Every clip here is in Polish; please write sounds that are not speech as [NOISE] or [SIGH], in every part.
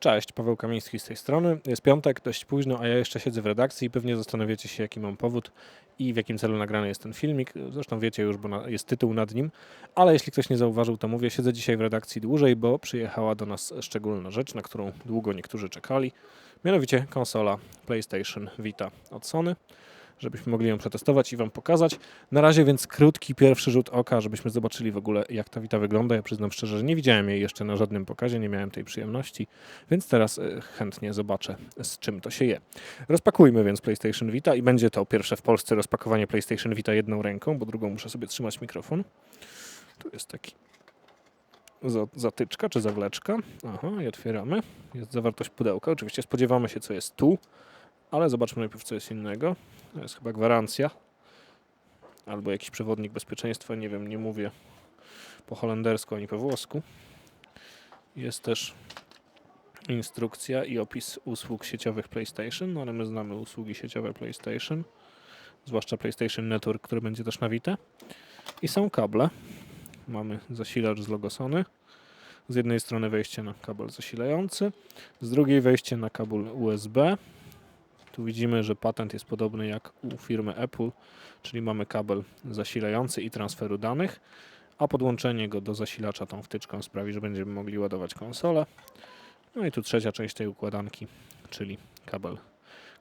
Cześć, Paweł Kamiński z tej strony. Jest piątek, dość późno, a ja jeszcze siedzę w redakcji i pewnie zastanawiacie się, jaki mam powód i w jakim celu nagrany jest ten filmik. Zresztą wiecie już, bo jest tytuł nad nim, ale jeśli ktoś nie zauważył, to mówię, siedzę dzisiaj w redakcji dłużej, bo przyjechała do nas szczególna rzecz, na którą długo niektórzy czekali, mianowicie konsola PlayStation Vita od Sony żebyśmy mogli ją przetestować i Wam pokazać. Na razie więc krótki pierwszy rzut oka, żebyśmy zobaczyli w ogóle jak ta Vita wygląda. Ja przyznam szczerze, że nie widziałem jej jeszcze na żadnym pokazie, nie miałem tej przyjemności, więc teraz e, chętnie zobaczę z czym to się je. Rozpakujmy więc PlayStation Vita i będzie to pierwsze w Polsce rozpakowanie PlayStation Vita jedną ręką, bo drugą muszę sobie trzymać mikrofon. Tu jest taki za- zatyczka czy zawleczka. Aha, i otwieramy. Jest zawartość pudełka. Oczywiście spodziewamy się, co jest tu, ale zobaczmy najpierw, co jest innego. To jest chyba gwarancja. Albo jakiś przewodnik bezpieczeństwa, nie wiem, nie mówię po holendersku ani po włosku. Jest też instrukcja i opis usług sieciowych PlayStation, no ale my znamy usługi sieciowe PlayStation, zwłaszcza PlayStation Network, który będzie też na Vita. I są kable. Mamy zasilacz z logo Sony. Z jednej strony wejście na kabel zasilający, z drugiej wejście na kabel USB. Tu widzimy, że patent jest podobny jak u firmy Apple, czyli mamy kabel zasilający i transferu danych, a podłączenie go do zasilacza tą wtyczką sprawi, że będziemy mogli ładować konsolę. No i tu trzecia część tej układanki, czyli kabel,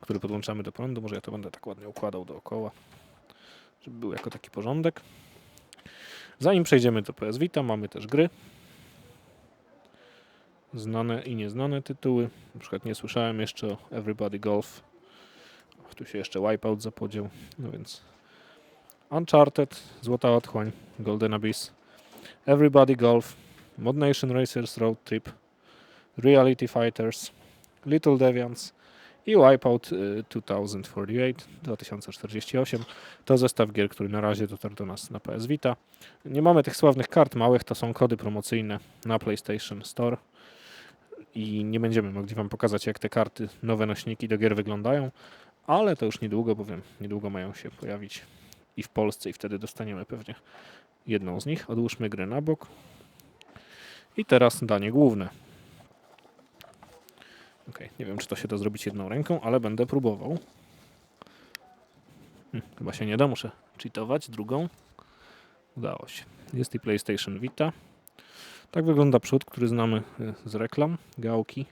który podłączamy do prądu. Może ja to będę tak ładnie układał dookoła, żeby był jako taki porządek. Zanim przejdziemy do PS Vita, mamy też gry. Znane i nieznane tytuły. Na przykład nie słyszałem jeszcze o Everybody Golf. Tu się jeszcze Wipeout zapodział. No więc Uncharted, Złota Otchłań, Golden Abyss, Everybody Golf, Mod Nation Racers Road Trip, Reality Fighters, Little Deviants i Wipeout y, 2048, 2048. To zestaw gier, który na razie dotarł do nas na PS Vita. Nie mamy tych sławnych kart małych, to są kody promocyjne na PlayStation Store i nie będziemy mogli Wam pokazać, jak te karty, nowe nośniki do gier wyglądają, ale to już niedługo, bowiem niedługo mają się pojawić i w Polsce, i wtedy dostaniemy pewnie jedną z nich. Odłóżmy grę na bok. I teraz danie główne. Ok, nie wiem, czy to się da zrobić jedną ręką, ale będę próbował. Hm, chyba się nie da, muszę cheatować drugą. Udało się. Jest i PlayStation Vita. Tak wygląda przód, który znamy y, z reklam. Gałki.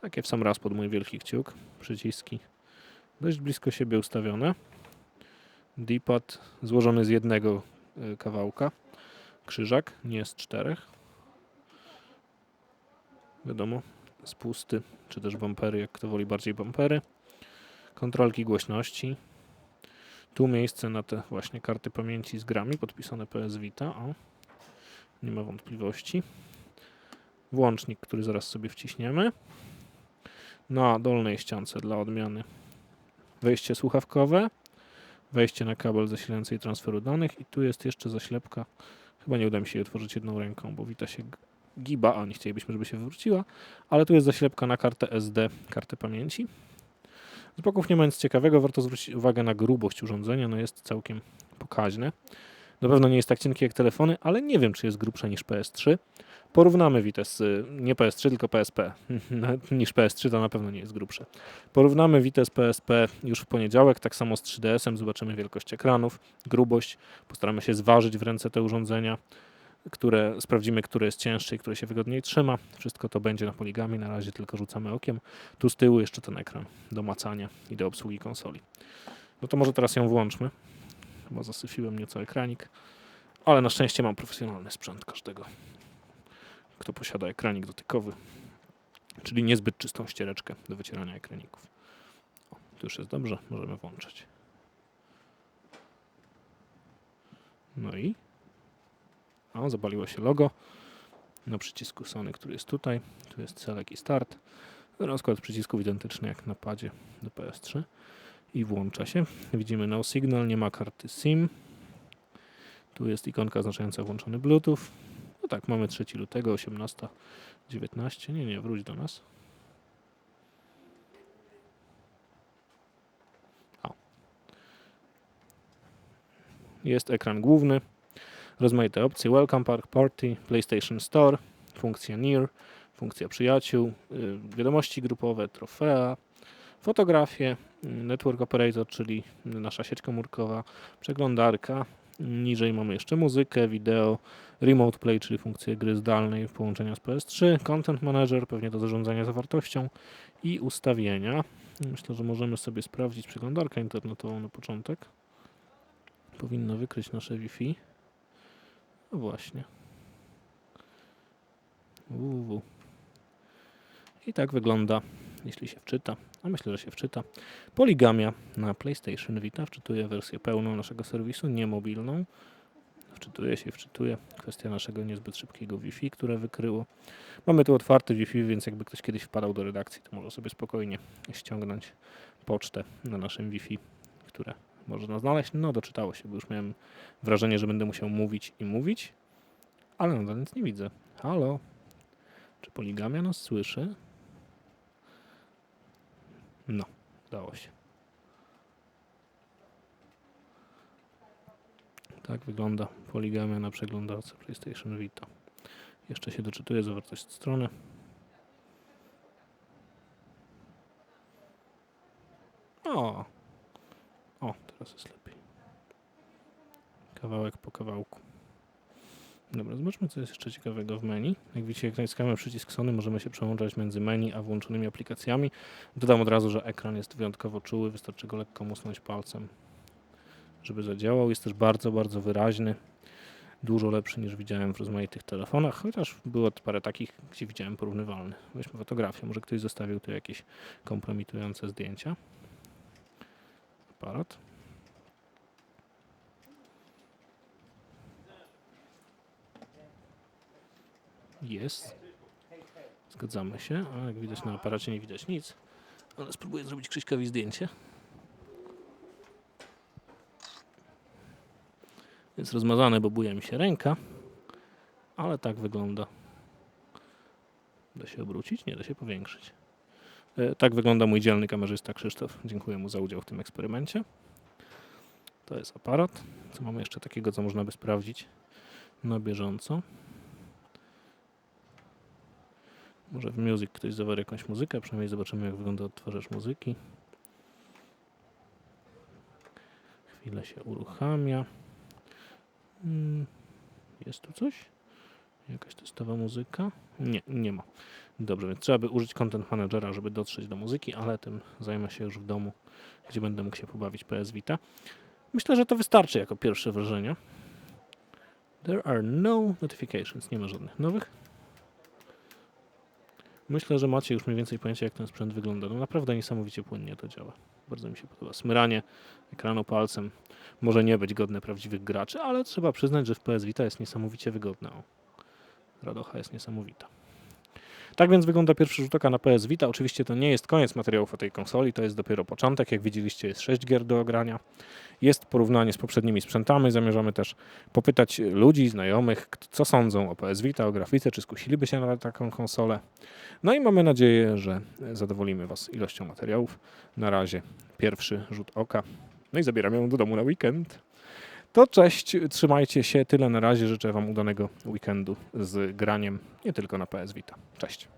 Takie w sam raz pod mój wielki kciuk. Przyciski dość blisko siebie ustawione. D-pad złożony z jednego y, kawałka. Krzyżak, nie z czterech. Wiadomo, spusty, czy też bumpery, jak kto woli bardziej bumpery. Kontrolki głośności. Tu miejsce na te właśnie karty pamięci z grami, podpisane PS Vita. O, nie ma wątpliwości. Włącznik, który zaraz sobie wciśniemy. Na dolnej ściance dla odmiany wejście słuchawkowe, wejście na kabel zasilający i transferu danych i tu jest jeszcze zaślepka. Chyba nie uda mi się jej otworzyć jedną ręką, bo Wita się giba, a nie chcielibyśmy, żeby się wywróciła, ale tu jest zaślepka na kartę SD, kartę pamięci. Z boków nie ma nic ciekawego, warto zwrócić uwagę na grubość urządzenia, no jest całkiem pokaźne. Na pewno nie jest tak cienkie jak telefony, ale nie wiem, czy jest grubsze niż PS3. Porównamy Vitę z, nie PS3, tylko PSP. [LAUGHS] niż PS3 to na pewno nie jest grubsze. Porównamy Vitę z PSP już w poniedziałek, tak samo z 3DS-em, zobaczymy wielkość ekranów, grubość, postaramy się zważyć w ręce te urządzenia, które sprawdzimy, które jest cięższe i które się wygodniej trzyma. Wszystko to będzie na poligami, na razie tylko rzucamy okiem. Tu z tyłu jeszcze ten ekran do macania i do obsługi konsoli. No to może teraz ją włączmy. Chyba zasyfiłem nieco ekranik, ale na szczęście mam profesjonalny sprzęt każdego, kto posiada ekranik dotykowy, czyli niezbyt czystą ściereczkę do wycierania ekraników. O, tu już jest dobrze, możemy włączyć. No i o, zapaliło się logo na przycisku Sony, który jest tutaj. Tu jest Select i Start. Rozkład przycisków identyczny jak na padzie do PS3 i włącza się. Widzimy no signal, nie ma karty SIM. Tu jest ikonka oznaczająca włączony Bluetooth. No tak, mamy 3 lutego, 18.19. Nie, nie, wróć do nas. O. Jest ekran główny. Rozmaite opcje. Welcome Park Party, PlayStation Store, funkcja Near, funkcja przyjaciół, y, wiadomości grupowe, trofea, fotografie, y, network operator, czyli nasza sieć komórkowa, przeglądarka. Niżej mamy jeszcze muzykę, wideo, remote play, czyli funkcję gry zdalnej w połączeniu z PS3, content manager, pewnie do zarządzania zawartością i ustawienia. Myślę, że możemy sobie sprawdzić przeglądarkę internetową na początek. Powinno wykryć nasze Wi-Fi. No właśnie. www. I tak wygląda, jeśli się wczyta, a myślę, że się wczyta. Poligamia na PlayStation Vita. Wczytuje wersję pełną naszego serwisu, nie mobilną. Wczytuje się, wczytuje. Kwestia naszego niezbyt szybkiego Wi-Fi, które wykryło. Mamy tu otwarty Wi-Fi, więc jakby ktoś kiedyś wpadał do redakcji, to może sobie spokojnie ściągnąć pocztę na naszym Wi-Fi, które można znaleźć. No, doczytało się, bo już miałem wrażenie, że będę musiał mówić i mówić, ale nadal nic nie widzę. Halo? Czy poligamia nas słyszy? No, udało się. Tak wygląda poligamia na przeglądarce PlayStation Vita. Jeszcze się doczytuje zawartość strony. O! O, teraz jest lepiej. Kawałek po kawałku. Dobra, zobaczmy co jest jeszcze ciekawego w menu. Jak widzicie, jak naciskamy przycisk Sony, możemy się przełączać między menu a włączonymi aplikacjami. Dodam od razu, że ekran jest wyjątkowo czuły, wystarczy go lekko musnąć palcem, żeby zadziałał. Jest też bardzo, bardzo wyraźny. Dużo lepszy niż widziałem w rozmaitych telefonach, chociaż było parę takich, gdzie widziałem porównywalny. Weźmy fotografię, może ktoś zostawił tu jakieś kompromitujące zdjęcia. Aparat. Jest. Zgadzamy się, a jak widać na aparacie nie widać nic. Ale spróbuję zrobić Krzyśkowi zdjęcie. Jest rozmazane, bo buja mi się ręka. Ale tak wygląda. Da się obrócić? Nie, da się powiększyć. E, Tak wygląda mój dzielny kamerzysta Krzysztof. Dziękuję mu za udział w tym eksperymencie. To jest aparat. Co mamy jeszcze takiego, co można by sprawdzić na bieżąco? Może w Music ktoś zawarł jakąś muzykę, przynajmniej zobaczymy jak wygląda odtwarzacz muzyki. Chwilę się uruchamia. Mm, Jest tu coś? Jakaś testowa muzyka? Nie, nie ma. Dobrze, więc trzeba by użyć Content Managera, żeby dotrzeć do muzyki, ale tym zajmę się już w domu, gdzie będę mógł się pobawić PS Vita. Myślę, że to wystarczy jako pierwsze wrażenie. There are no notifications, nie ma żadnych nowych. Myślę, że macie już mniej więcej pojęcie, jak ten sprzęt wygląda. No naprawdę niesamowicie płynnie to działa. Bardzo mi się podoba. Smyranie ekranu palcem może nie być godne prawdziwych graczy, ale trzeba przyznać, że w PS Vita jest niesamowicie wygodne. O, radocha jest niesamowita. Tak więc wygląda pierwszy rzut oka na PS Vita. Oczywiście to nie jest koniec materiałów o tej konsoli, to jest dopiero początek. Jak widzieliście, jest 6 gier do ogrania. Jest porównanie z poprzednimi sprzętami. Zamierzamy też popytać ludzi, znajomych, co sądzą o PS Vita, o grafice, czy skusiliby się na taką konsolę. No i mamy nadzieję, że zadowolimy Was ilością materiałów. Na razie pierwszy rzut oka. No i zabieram ją do domu na weekend. To cześć, trzymajcie się, tyle na razie. Życzę Wam udanego weekendu z graniem, nie tylko na PS Vita. Cześć.